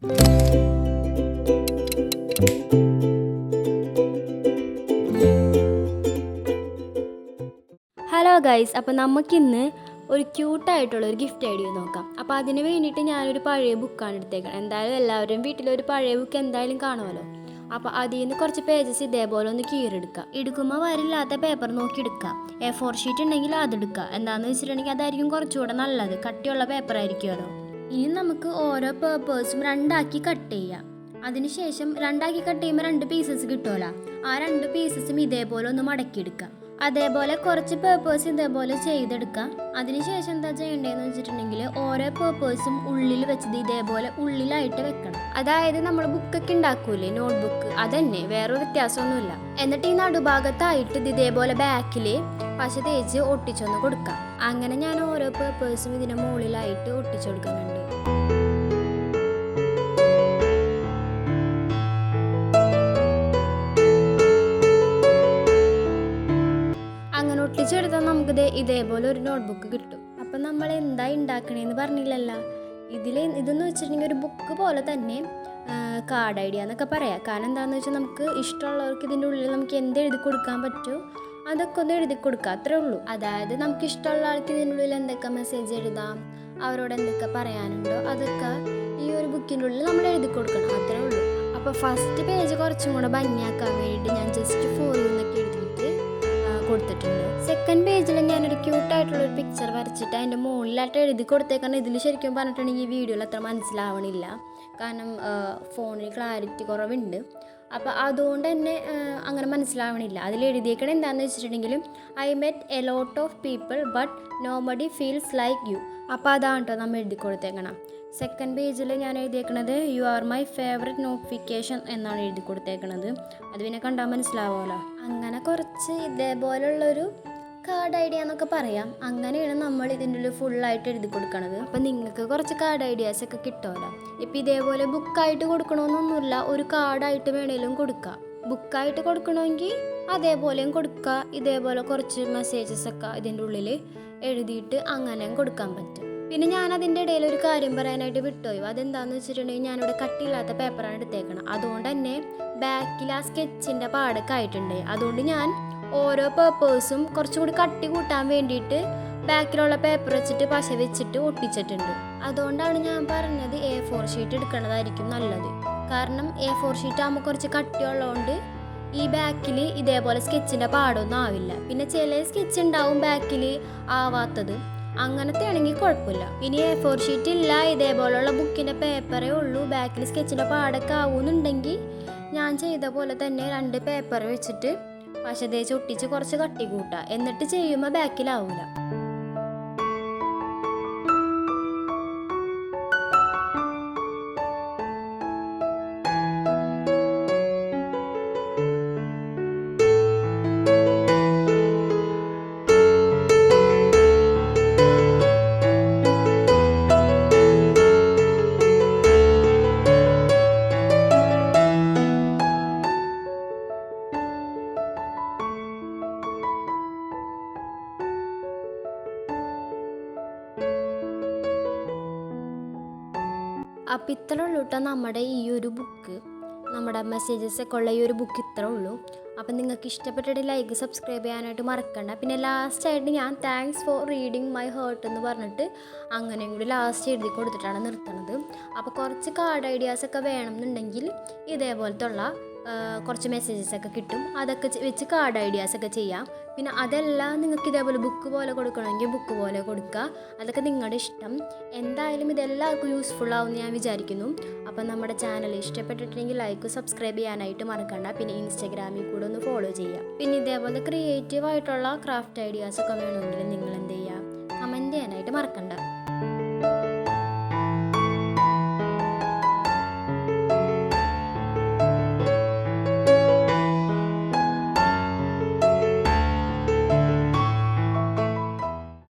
Hello guys അപ്പോൾ നമുക്കിന്ന് ഒരു ക്യൂട്ടായിട്ടുള്ള ഒരു ഗിഫ്റ്റ് ഐഡിയ നോക്കാം. അപ്പോൾ അതിന് വേണ്ടിയിട്ട് ഞാനൊരു പഴയ ബുക്കാണ് എടുത്തേക്കുന്നത് എന്തായാലും എല്ലാവരും വീട്ടിലൊരു പഴയ ബുക്ക് എന്തായാലും കാണുമല്ലോ. അപ്പോൾ അതിൽ നിന്ന് കുറച്ച് പേജസ് ഇതേപോലെ ഒന്ന് കീറെടുക്കുക എടുക്കുമ്പോൾ വരില്ലാത്ത പേപ്പർ നോക്കി എടുക്കുക എ ഫോർ ഷീറ്റ് ഉണ്ടെങ്കിൽ അതെടുക്കുക എന്താണെന്ന് വെച്ചിട്ടുണ്ടെങ്കിൽ അതായിരിക്കും കുറച്ചുകൂടെ നല്ലത്. കട്ടിയുള്ള പേപ്പർ ആയിരിക്കുമല്ലോ. ഇനി നമുക്ക് ഓരോ പേപ്പേഴ്സും രണ്ടാക്കി കട്ട് ചെയ്യാം. അതിനുശേഷം രണ്ടാക്കി കട്ട് ചെയ്യുമ്പോൾ രണ്ട് പീസസ് കിട്ടുമല്ലോ ആ രണ്ട് പീസസും ഇതേപോലെ ഒന്ന് മടക്കിയെടുക്കാം. അതേപോലെ കുറച്ച് പേപ്പേഴ്സ് ഇതേപോലെ ചെയ്തെടുക്കാം. അതിനുശേഷം എന്താ ചെയ്യേണ്ടതെന്ന് വെച്ചിട്ടുണ്ടെങ്കിൽ ഓരോ പേപ്പേഴ്സും ഉള്ളിൽ വെച്ചത് ഇതേപോലെ ഉള്ളിലായിട്ട് വെക്കണം. അതായത് നമ്മൾ ബുക്കൊക്കെ ഉണ്ടാക്കൂലേ നോട്ട്ബുക്ക് അതന്നെ വേറെ വ്യത്യാസമൊന്നുമില്ല. എന്നിട്ട് ഈ നടുഭാഗത്തായിട്ട് ഇത് ഇതേപോലെ ബാക്കിൽ പശ തേച്ച് ഒട്ടിച്ചൊന്ന് കൊടുക്കാം. അങ്ങനെ ഞാൻ ഓരോ പേപ്പേഴ്സും ഇതിന് മുകളിലായിട്ട് ഒട്ടിച്ചു കൊടുക്കുന്നുണ്ട്. അങ്ങനെ ഒട്ടിച്ചെടുത്താൽ നമുക്കിത് ഇതേപോലെ ഒരു നോട്ട്ബുക്ക് കിട്ടും. അപ്പം നമ്മൾ എന്താ ഉണ്ടാക്കണേന്ന് പറഞ്ഞില്ലല്ല? ഇതിൽ ഇതെന്ന് വെച്ചിട്ടുണ്ടെങ്കിൽ ഒരു ബുക്ക് പോലെ തന്നെ കാർഡ് ഐഡിയ എന്നൊക്കെ പറയാം. കാരണം എന്താണെന്ന് വെച്ചാൽ നമുക്ക് ഇഷ്ടമുള്ളവർക്ക് ഇതിന്റെ ഉള്ളിൽ നമുക്ക് എന്ത് എഴുതി കൊടുക്കാൻ പറ്റുമോ അതൊക്കെ ഒന്ന് എഴുതി കൊടുക്കുക അത്രേ ഉള്ളൂ. അതായത് നമുക്ക് ഇഷ്ടമുള്ള ആൾക്ക് ഇതിനുള്ളിൽ എന്തൊക്കെ മെസ്സേജ് എഴുതാം അവരോട് എന്തൊക്കെ പറയാനുണ്ടോ അതൊക്കെ ഈ ഒരു ബുക്കിന്റെ ഉള്ളിൽ നമ്മൾ എഴുതി കൊടുക്കണം അത്രേ ഉള്ളൂ. അപ്പോൾ ഫസ്റ്റ് പേജ് കുറച്ചും കൂടെ ഭംഗിയാക്കാൻ വേണ്ടിയിട്ട് ഞാൻ ജസ്റ്റ് ഫോണിൽ നിന്നൊക്കെ എഴുതിയിട്ട് കൊടുത്തിട്ടുണ്ട്. സെക്കൻഡ് പേജിൽ ഞാനൊരു ക്യൂട്ടായിട്ടുള്ളൊരു പിക്ചർ വരച്ചിട്ട് അതിന്റെ മുകളിലായിട്ട് എഴുതി കൊടുത്തേക്കാണ്. ഇതിൽ ശരിക്കും പറഞ്ഞിട്ടുണ്ടെങ്കിൽ ഈ വീഡിയോയിൽ അത്ര മനസ്സിലാവണില്ല. കാരണം ഫോണിൽ ക്ലാരിറ്റി കുറവുണ്ട്. അപ്പോൾ അതുകൊണ്ട് തന്നെ അങ്ങനെ മനസ്സിലാവണില്ല. അതിൽ എഴുതിയേക്കണത് എന്താണെന്ന് വെച്ചിട്ടുണ്ടെങ്കിലും I met a lot of people but nobody feels like you അപ്പോൾ അതാണ് കേട്ടോ നമ്മൾ എഴുതി കൊടുത്തേക്കണം. സെക്കൻഡ് പേജിൽ ഞാൻ എഴുതിയേക്കണത് you are my favourite notification എന്നാണ് എഴുതി കൊടുത്തേക്കണത്. അത് പിന്നെ കണ്ടാൽ മനസ്സിലാവുമല്ലോ അങ്ങനെ കുറച്ച് ഇതേപോലുള്ളൊരു കാർഡ് ഐഡിയ എന്നൊക്കെ പറയാം. അങ്ങനെയാണ് നമ്മൾ ഇതിന്റെ ഉള്ളിൽ ഫുള്ളായിട്ട് എഴുതി കൊടുക്കണത്. അപ്പം നിങ്ങൾക്ക് കുറച്ച് കാർഡ് ഐഡിയാസ് ഒക്കെ കിട്ടുമല്ലോ. ഇപ്പം ഇതേപോലെ ബുക്കായിട്ട് കൊടുക്കണമെന്നൊന്നുമില്ല ഒരു കാർഡായിട്ട് വേണേലും കൊടുക്കാം. ബുക്കായിട്ട് കൊടുക്കണമെങ്കിൽ അതേപോലെയും കൊടുക്കുക ഇതേപോലെ കുറച്ച് മെസ്സേജസ് ഒക്കെ ഇതിന്റെ ഉള്ളിൽ എഴുതിയിട്ട് അങ്ങനെയും കൊടുക്കാൻ പറ്റും. പിന്നെ ഞാൻ അതിന്റെ ഇടയിൽ ഒരു കാര്യം പറയാനായിട്ട് വിട്ടുപോയി. അതെന്താണെന്ന് വെച്ചിട്ടുണ്ടെങ്കിൽ ഞാനിവിടെ കട്ടിയില്ലാത്ത പേപ്പറാണ് എടുത്തേക്കണം അതുകൊണ്ട് തന്നെ ബാക്കിൽ ആ സ്കെച്ചിന്റെ പാടൊക്കെ ആയിട്ടുണ്ട്. അതുകൊണ്ട് ഞാൻ ഓരോ പേപ്പേഴ്സും കുറച്ചും കൂടി കട്ടി കൂട്ടാൻ വേണ്ടിയിട്ട് ബാക്കിലുള്ള പേപ്പർ വെച്ചിട്ട് പശ വെച്ചിട്ട് ഒട്ടിച്ചിട്ടുണ്ട്. അതുകൊണ്ടാണ് ഞാൻ പറഞ്ഞത് എ ഫോർ ഷീറ്റ് എടുക്കുന്നതായിരിക്കും നല്ലത്. കാരണം എ ഫോർ ഷീറ്റ് ആകുമ്പോൾ കുറച്ച് കട്ടിയുള്ളതുകൊണ്ട് ഈ ബാക്കിൽ ഇതേപോലെ സ്കെച്ചിന്റെ പാടൊന്നും ആവില്ല. പിന്നെ ചില സ്കെച്ച് ഉണ്ടാവും ബാക്കിൽ ആവാത്തത്. അങ്ങനത്തെ ആണെങ്കിൽ കുഴപ്പമില്ല. ഇനി എ ഫോർ ഷീറ്റ് ഇല്ല ഇതേപോലെയുള്ള ബുക്കിന്റെ പേപ്പറേ ഉള്ളൂ ബാക്കിൽ സ്കെച്ചിന്റെ പാടൊക്കെ ആവുമെന്നുണ്ടെങ്കിൽ ഞാൻ ചെയ്ത പോലെ തന്നെ രണ്ട് പേപ്പർ വെച്ചിട്ട് പശ തേച്ച് ഒട്ടിച്ച് കുറച്ച് കട്ടി കൂട്ടുക എന്നിട്ട് ചെയ്യുമ്പോൾ ബാക്കിലാവൂല അപ്പം ഇത്ര ഉള്ളൂ കേട്ടോ നമ്മുടെ ഈ ഒരു ബുക്ക് നമ്മുടെ മെസ്സേജസ് ഒക്കെ ഉള്ള ഈ ഒരു ബുക്ക് ഇത്ര ഉള്ളൂ. അപ്പം നിങ്ങൾക്ക് ഇഷ്ടപ്പെട്ടിട്ട് ലൈക്ക് സബ്സ്ക്രൈബ് ചെയ്യാനായിട്ട് മറക്കണ്ട. പിന്നെ ലാസ്റ്റ് ആയിട്ട് ഞാൻ thanks for reading my heart എന്ന് പറഞ്ഞിട്ട് അങ്ങനെയും കൂടി ലാസ്റ്റ് എഴുതി കൊടുത്തിട്ടാണ് നിർത്തുന്നത് അപ്പോൾ കുറച്ച് കാർഡ് ഐഡിയാസ് ഒക്കെ വേണമെന്നുണ്ടെങ്കിൽ ഇതേപോലത്തെ ഉള്ള കുറച്ച് മെസ്സേജസ് ഒക്കെ കിട്ടും. അതൊക്കെ വെച്ച് കാർഡ് ഐഡിയാസ് ഒക്കെ ചെയ്യാം. പിന്നെ അതെല്ലാം നിങ്ങൾക്ക് ഇതേപോലെ ബുക്ക് പോലെ കൊടുക്കണമെങ്കിൽ ബുക്ക് പോലെ കൊടുക്കുക. അതൊക്കെ നിങ്ങളുടെ ഇഷ്ടം. എന്തായാലും ഇതെല്ലാവർക്കും യൂസ്ഫുൾ ആവുമെന്ന് ഞാൻ വിചാരിക്കുന്നു. അപ്പം നമ്മുടെ ചാനൽ ഇഷ്ടപ്പെട്ടിട്ടുണ്ടെങ്കിൽ ലൈക്ക് സബ്സ്ക്രൈബ് ചെയ്യാനായിട്ട് മറക്കണ്ട. പിന്നെ ഇൻസ്റ്റാഗ്രാമിൽ കൂടെ ഒന്ന് ഫോളോ ചെയ്യുക പിന്നെ ഇതേപോലെ ക്രിയേറ്റീവ് ആയിട്ടുള്ള ക്രാഫ്റ്റ് ഐഡിയാസ് ഒക്കെ വേണമെങ്കിൽ നിങ്ങൾ എന്ത് ചെയ്യുക കമന്റ് ചെയ്യാനായിട്ട് മറക്കണ്ട.